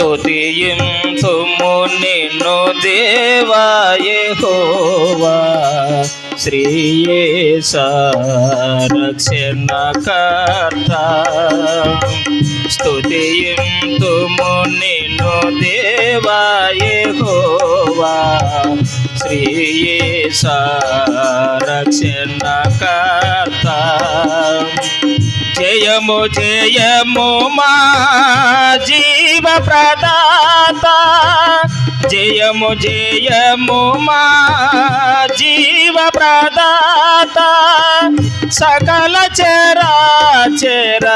స్తుతింతుము నిన్ను దేవాయే హోవా శ్రీయేస రక్షణకర్త. స్తుతింతుము నిన్ను దేవాయే హోవా శ్రీయేస రక్షణకర్త. జయము జయము మా జీవ ప్రదాత జయము జయము మా జీవ ప్రదాత సకల చరా చర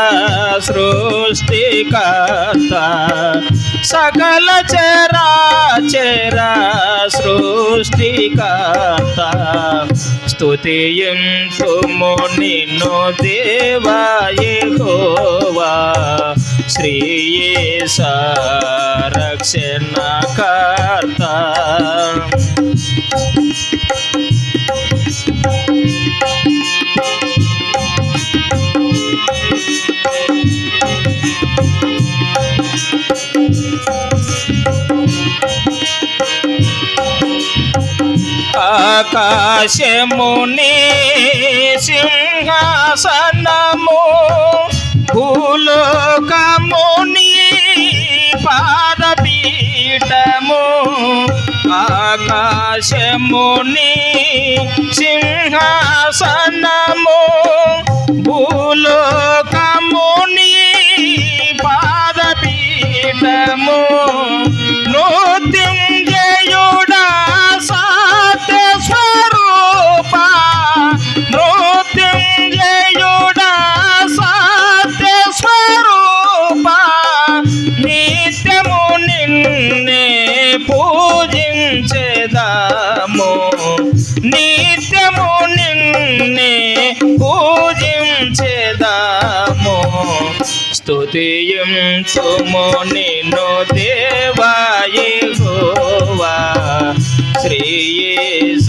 సృష్టికర్త సకల చరా చర సృష్టికర్త. స్తుతియంతుము నిన్ను దేవాయే హోవా శ్రీయేస రక్షణకర్త. ఆకాశముని సింహాసనము భూలోకముని పాదపీఠము. ఆకాశముని సింహాసనము భూలోకముని పాదపీఠము. పూజించేదాము. నిత్యము నిన్నే పూజించేదాము. స్తుతియంతుము నిన్ను దేవాయి గోవా శ్రీయేస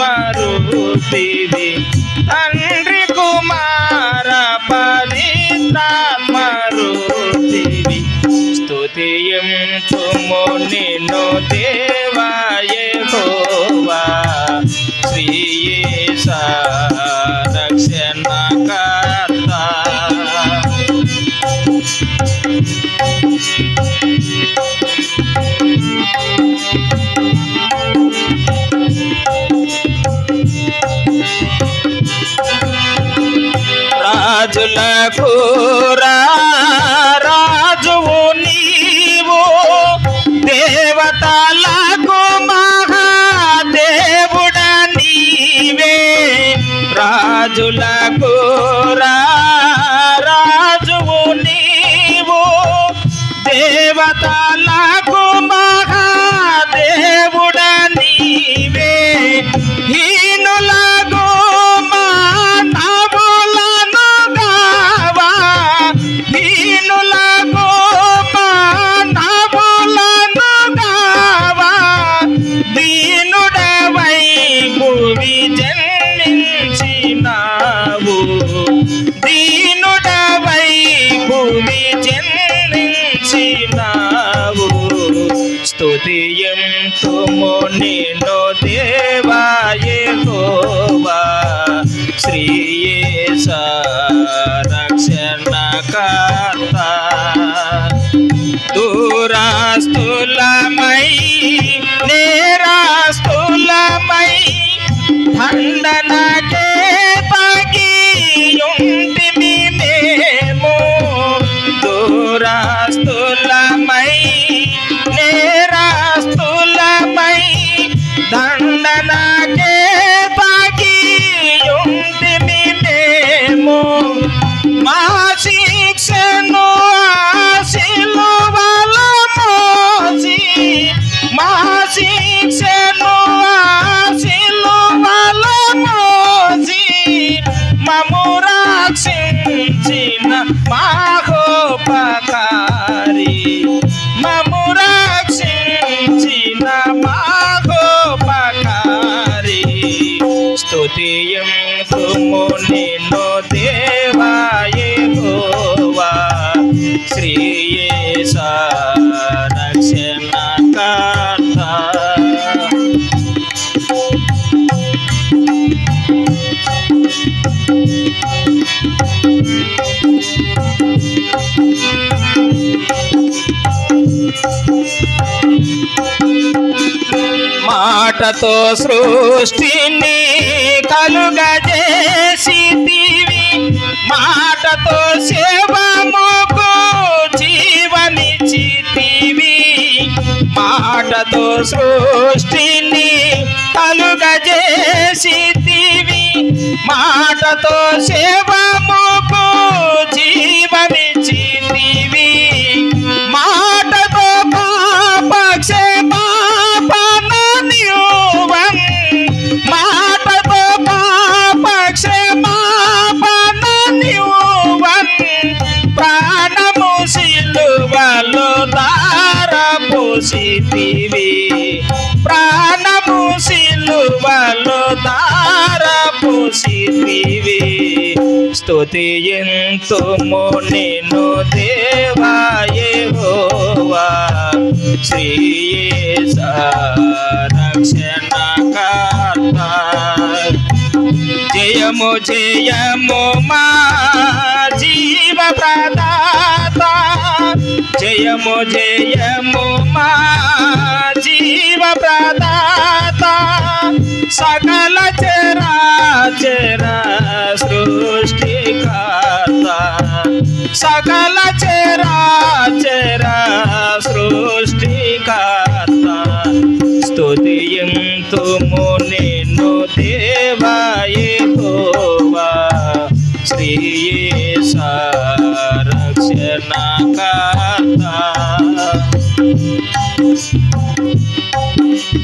పవిత్రాత్మ తండ్రి కుమార పవిత్రాత్మ రూపివి స్తుతియంతుము నిన్ను దేవాయ హోవా శ్రీయేశా రాజులకు రాజువు నీవు దేవతలకు మహాదేవుడ నీవే రాజులకు రాజువు నీవు దేవతలకు దీనుడవై భూమి జన్మించినావు స్తుతియంతుము నిన్ను దేవాయే గోవా శ్రీయేస రక్షణకర్త. దూరాస్తులమై నేరాస్తులమై దండనకే శ్రీయేస రక్షణ మాటతో సృష్టిని కలుగజేసి మాటతో సేవము మాటతో సృష్టిని కలుగజేసి మాటతో సేవ దారపోసితివి ప్రాణము సిలువలో దార దారపోసితివి స్తుతియంతుము నిన్ను నేను హోవా శ్రీయేస రక్షణకర్త. జయము జయము మా జీవ ప్రదాతా. జయము జయము మా జీవ ప్రదాత సకల చరాచర సృష్టికర్త సకల చరాచర సృష్టికర్త స్తుతియంతుము నిన్ను దేవాయే